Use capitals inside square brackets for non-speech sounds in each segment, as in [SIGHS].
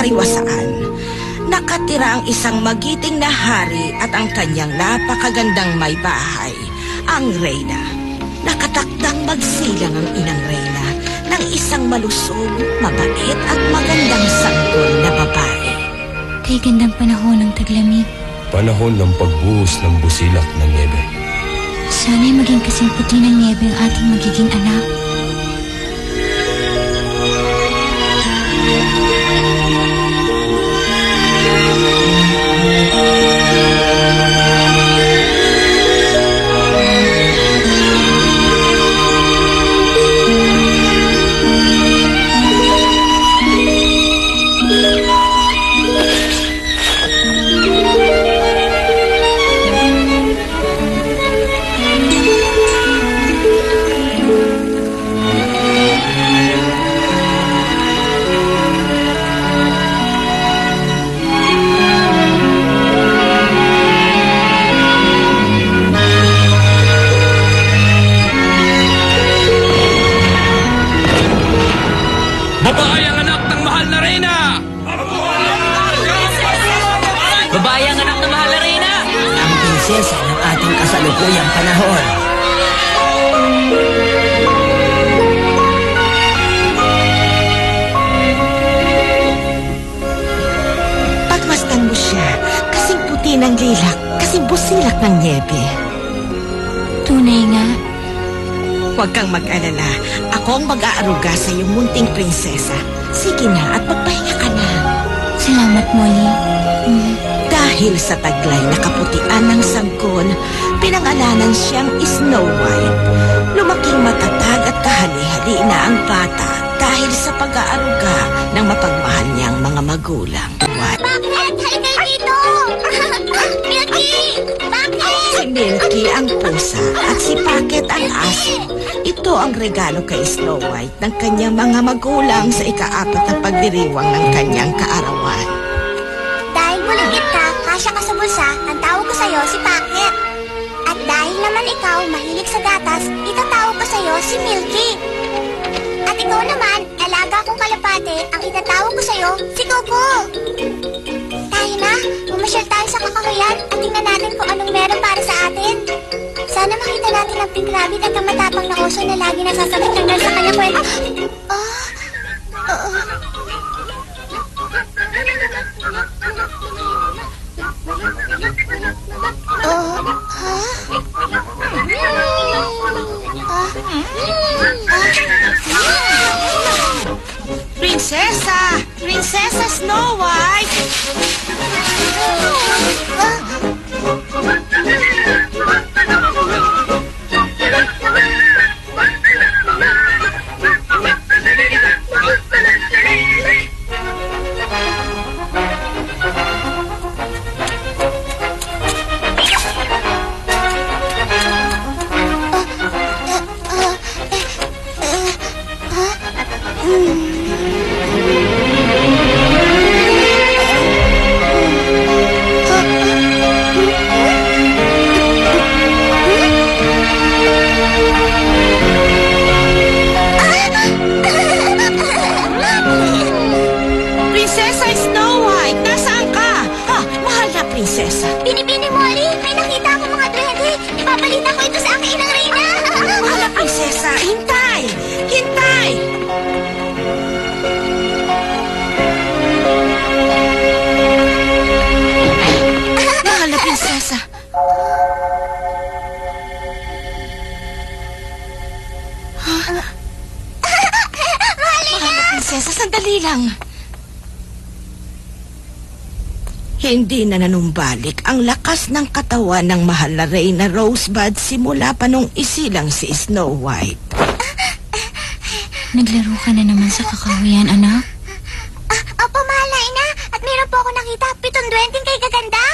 kariwasaan. Nakatira ang isang magiting na hari at ang kanyang napakagandang may bahay, ang Reyna. Nakatakdang magsilang ang inang Reyna ng isang malusog, mabait at magandang sanggol na babae. Kay gandang panahon ng taglamig. Panahon ng pagbuhos ng busilak ng niebe. Sana'y maging kasing puti ng niebe ang ating magiging anak. Kasing puti ng lilak, kasing busilak ng niebe. Tunay nga, Huwag kang mag-alala. Ako ang mag-aaruga sa iyong munting prinsesa. Sige na at magpahinga ka na. salamat Molly. Mm, Dahil sa taglay na kaputian ng sangkol, pinangalanan siyang Snow White. Lumaking matatag at kahali-hali na ang bata dahil sa pag-aaruga ng mapagmahal niyang mga magulang. What? Pusa at si Packet ang aso. Ito ang regalo kay Snow White ng kanyang mga magulang sa ikaapat na pagdiriwang ng kanyang kaarawan. Dahil buligit ka, kasya ka sa bulsa, ang tawag ko sa'yo si Packet. At dahil naman ikaw mahilig sa gatas, itatawag ko sa'yo si Milky. At ikaw naman, alaga kong kalapate, ang itatawag ko sa'yo si Coco. Tayo na, pumasyal tayo sa kakahuyan at tingnan natin kung anong meron para sa atin. Sana makita natin ang pink rabbit at ang matapang na oso na lagi nasasagot ng sa kanyang kwento. Ah, oo. Oh, ha? Prinsesa! Prinsesa Snow White! Prinsesa Binibini mo, Ali. May nakita ako mga duwende. Ipabalita ko ito sa aking inang reyna. Na prinsesa! Hintay! Hintay! Mahal na prinsesa! [LAUGHS] Mahal na prinsesa, sandali lang. Hindi na nanumbalik ang lakas ng katawan ng mahal na Reyna Rosebud simula pa nung isilang si Snow White. naglaro ka na naman sa kakahuyan, anak. Ah, opo, mahal na ina. At meron po ako nakita pitong duwending kay gaganda.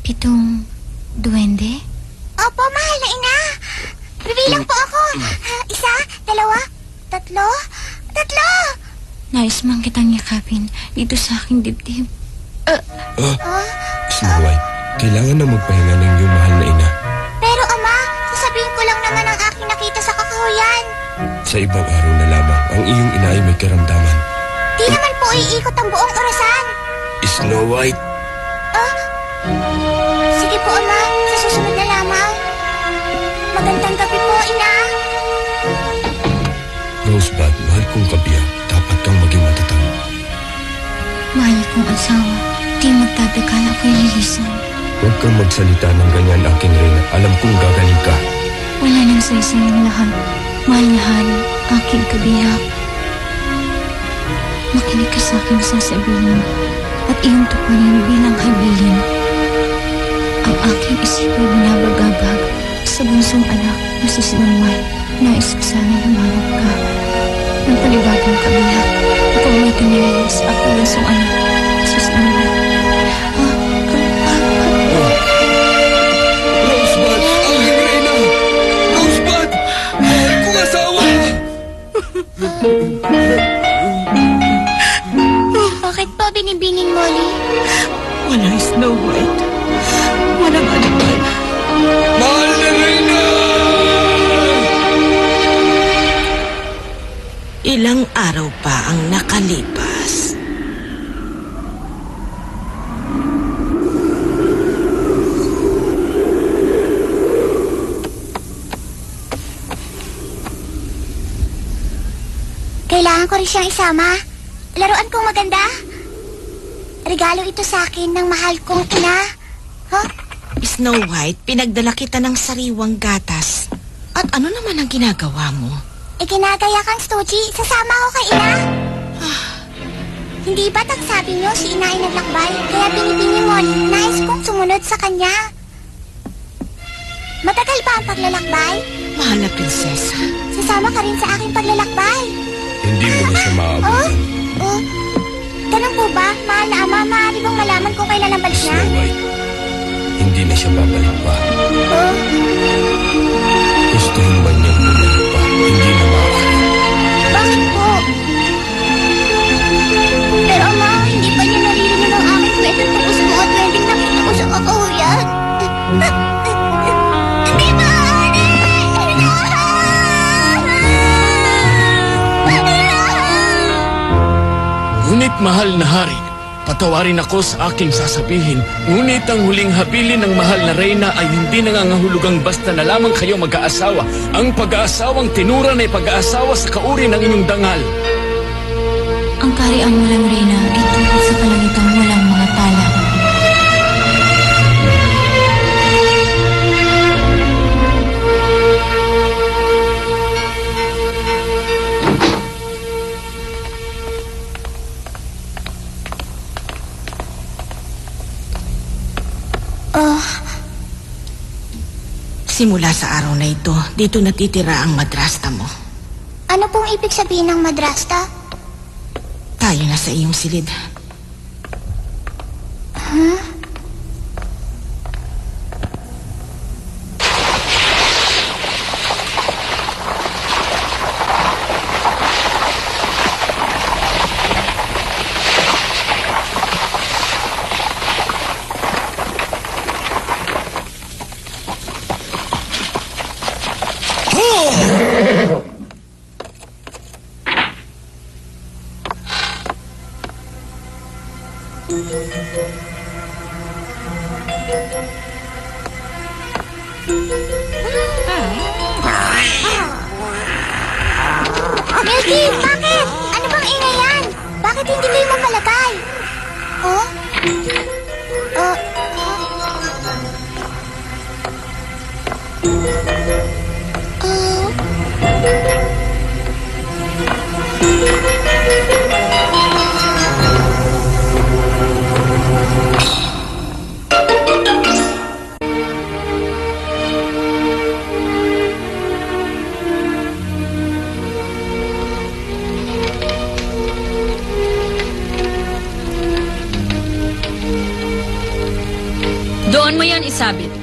Pitong duwende? Opo, mahal na ina. Bibilang po ako. Ah, Isa, dalawa, tatlo, tatlo. Nais mang kitang yakapin dito sa aking dibdib. Ah, Snow White, kailangan na magpahinga ng iyong mahal na ina. Pero ama, sasabihin ko lang naman ang aking nakita sa kakahuyan. Sa ibang araw na lamang, ang iyong ina ay may karamdaman. Di naman po iikot ang buong orasan. Snow White, Sige po, Ama. Sa susunod na lamang. Magandang gabi po, Ina. Rosebud, mahal kong kabiyak. Dapat kang maging matatag. Mahal kong asawa, di magtatakal ako'y lilisan. Huwag kang magsalita ng ganyan, aking reyna. Alam kong gagaling ka. Wala nang saysay ang lahat. Mahal na hari, aking kabiyak. Makinig ka sa aking sasabihin at iyong tuparin bilang habilin. Ang aking isip ay binabagagag sa bunsong anak na si White. Nais ko sana humanap ka ng panibagong kabiyak upang may tinilayas ako bunsong anak si Snow Binibinging Molly? Walang Snow White. Walang animal. Mahal na reyna! Ilang araw pa ang nakalipas. Kailangan ko rin siyang isama. Laruan kong maganda. Regalo ito sa akin ng mahal kong ina. Huh? Snow White, pinagdala kita ng sariwang gatas. At ano naman ang ginagawa mo? Iginagaya kang Stoji. Sasama ako kay ina. Hindi ba't ang sabi niyo si ina ay naglakbay? Kaya binibini mo, nais kong sumunod sa kanya. Matagal ba ang paglalakbay? Mahal na prinsesa. Sasama ka rin sa aking paglalakbay. Hindi mo na siya Oh? maabutan. Oh? Ganun po ba? Mahal na ama, maaari bang malaman kung kailan ang balik niya? Snow White, hindi na siya babalik pa. Oh? Gustuhin man niyang bumalik pa, hindi na maaari. Bakit po? Pero ama, hindi pa niya naririnig ang aking kwento tungkol sa mga trending nakita ko sa kakahuyan. [LAUGHS] mahal na hari, patawarin ako sa aking sasabihin. Ngunit ang huling habilin ng mahal na reyna ay hindi nangangahulugang basta na lamang kayo mag-aasawa. Ang pag-aasawang tinuran ay pag-aasawa sa kauri ng inyong dangal. Ang kariang walang reyna ay tungkol sa kalagitang Simula sa araw na ito, dito natitira ang madrasta mo. Ano pong ibig sabihin ng madrasta? Tayo na sa iyong silid. Doon mo yan isabit.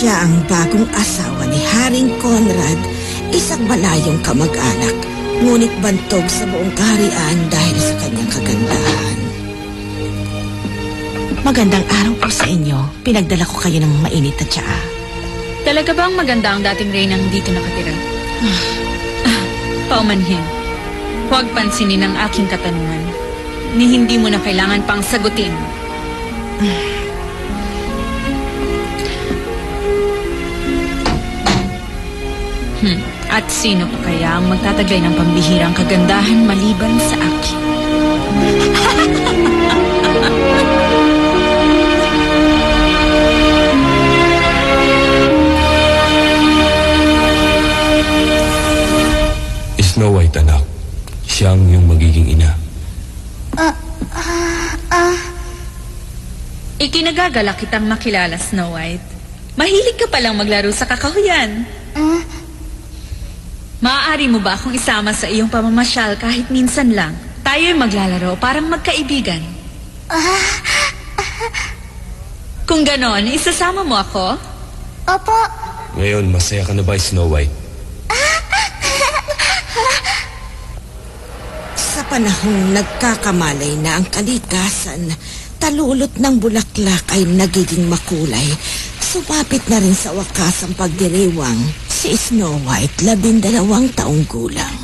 Siya ang bagong asawa ni Haring Conrad, isang malayong kamag-anak, ngunit bantog sa buong kaharian dahil sa kanyang kagandahan. Magandang araw po sa inyo. Pinagdala ko kayo ng mainit na tsaa. Talaga bang maganda ang dating Reynang dito nakatira? Ah, [SIGHS] Paumanhin. Huwag pansinin ang aking katanungan. Ni hindi mo na kailangan pang sagutin. [SIGHS] [SIGHS] Hmm. At sino pa kaya ang magtataglay ng pambihirang kagandahan maliban sa akin? Snow White, anak. Siya ang iyong magiging ina. Ikinagagala kitang makilala, Snow White. Mahilig ka palang maglaro sa kakahuyan. Maaari mo ba akong isama sa iyong pamamasyal kahit minsan lang? Tayo'y maglalaro parang magkaibigan. Kung ganon, isasama mo ako? Opo, Ngayon, masaya ka na ba, Snow White? Sa panahong nagkakamalay na ang kalikasan, talulot ng bulaklak ay nagiging makulay. Sumapit na rin sa wakas ang pagdiriwang si Snow White, labindalawang taong gulang.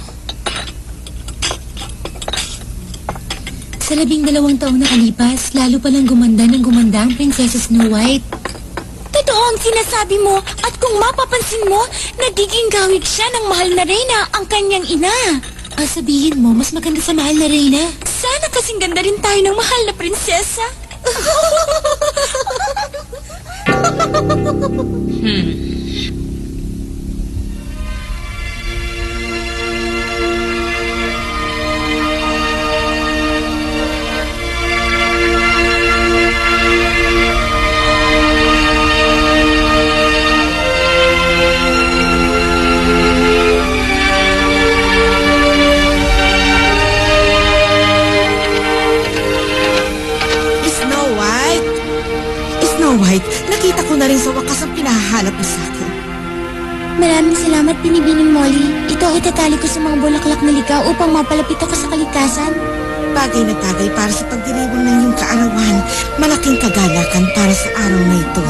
Sa labing dalawang taong nakalipas, lalo palang gumanda ng gumanda ang Prinsesa Snow White. Totoo ang sinasabi mo at kung mapapansin mo, nagiging gawig siya ng mahal na reyna ang kanyang ina. Ah, sabihin mo, mas maganda sa mahal na reyna? Sana kasing ganda rin tayo ng mahal na prinsesa. Snow Bagay na tagay para sa pagdiriwang ng iyong kaarawan. Malaking kagalakan para sa araw na ito.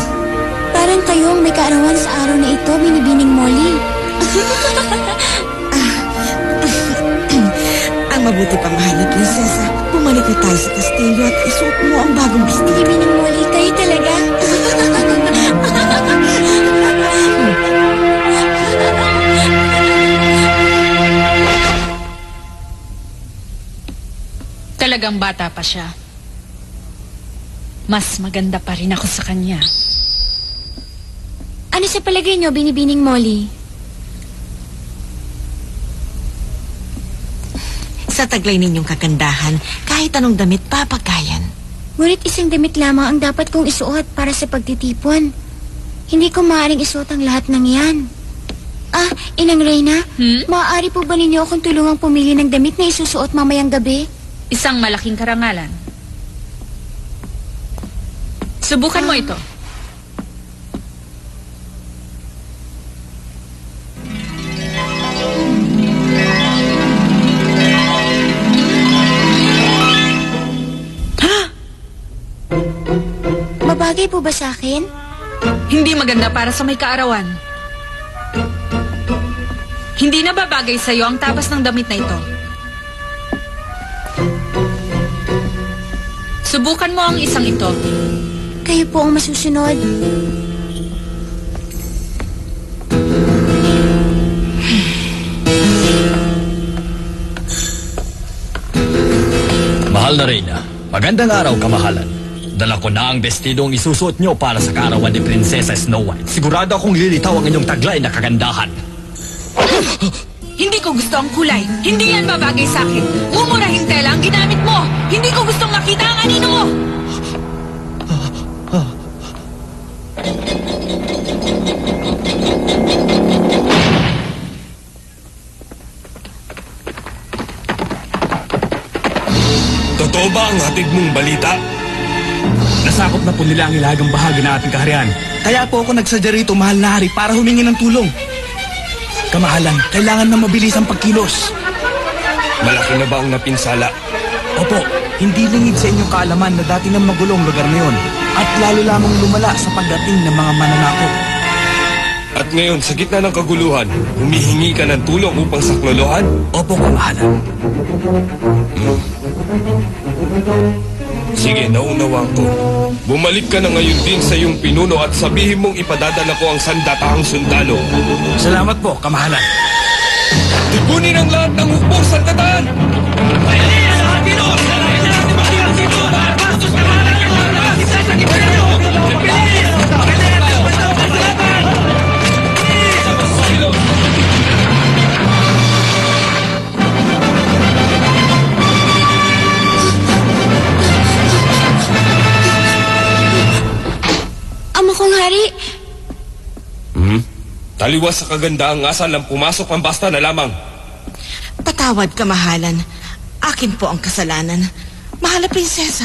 Parang kayong may kaarawan sa araw na ito, Binibining Molly. [LAUGHS] Ang mabuti pa mahal na prinsesa, bumalik na tayo sa kastilyo at isuot mo Talagang bata pa siya. Mas maganda pa rin ako sa kanya. ano sa palagay niyo, Binibining Molly? Sa taglay ninyong kagandahan, kahit anong damit papagayan. Ngunit isang damit lamang ang dapat kong isuot para sa pagtitipon. Hindi ko maaaring isuot ang lahat ng yan. Ah, Inang Reyna, Hmm? maaari po ba ninyo akong tulungang pumili ng damit na isusuot mamayang gabi? Isang malaking karangalan. Subukan mo ito. Mabagay po ba sa akin? Hindi maganda para sa may kaarawan. Hindi na babagay sa'yo ang tapas ng damit na ito. Subukan mo ang isang ito. Kayo po ang masusunod. Mahal na Reyna, magandang araw kamahalan. Dala ko na ang bestidong isusuot nyo para sa kaarawan ni Prinsesa Snow White. Sigurado akong lilitaw ang inyong taglay na kagandahan. Hindi ko gusto ang kulay. Hindi yan babagay sa akin. Mumurahing tela ang ginamit mo. Hindi ko gustong makita ang anino mo. Totoo ba ang hatid mong balita? Nasakop na po nila ang ilagang bahagi ng ating kaharian. Kaya po ako nagsadya rito, mahal na hari, para humingi ng tulong. Kamahalan, kailangan na mabilis ang pagkilos. Malaki na ba ang napinsala? Opo, hindi lingid sa inyong kaalaman na dati ng magulong lugar na yun at lalo lamang lumala sa pagdating ng mga mananakop. At ngayon, sa gitna ng kaguluhan, humihingi ka ng tulong upang saklolohan? Opo, kamahalan. Sige, naunawang ko. Bumalik ka na ngayon din sa iyong pinuno at sabihin mong ipadadala ko ang sandatahang sundalo. Salamat po, kamahalan. Tipunin ang lahat ng hukbong sandatahan! Ama Taliwas sa kagandaang asal ang pumasok ang basta na lamang. Patawad ka, mahalan. Akin po ang kasalanan. Mahal na prinsesa.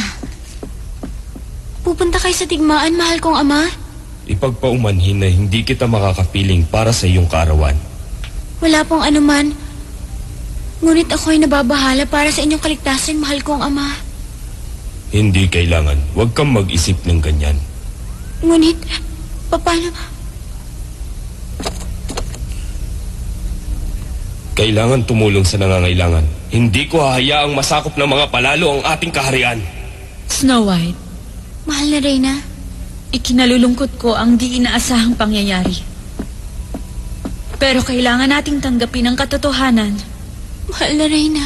pupunta kayo sa digmaan, mahal kong ama. Ipagpaumanhin na hindi kita makakapiling para sa iyong kaarawan. Wala pong anuman. Ngunit ako'y nababahala para sa inyong kaligtasan, mahal kong ama. Hindi kailangan. Huwag kang mag-isip ng ganyan. Ngunit, paano... Kailangan tumulong sa nangangailangan. Hindi ko hahayaang masakop ng mga palalo ang ating kaharian. Snow White, Mahal na Reyna, ikinalulungkot ko ang di inaasahang pangyayari. Pero kailangan nating tanggapin ang katotohanan. mahal na Reyna.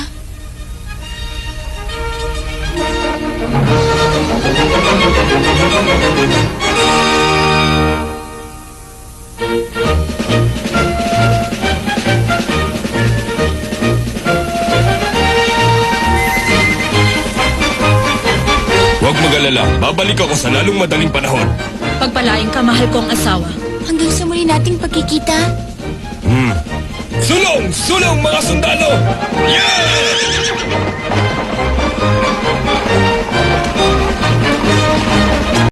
Huwag Babalik ako sa lalong madaling panahon. Pagpalaing ka, mahal kong asawa. Hanggang sa muli nating pagkikita. Hmm. Sulong! Sulong mga sundalo! Yeah!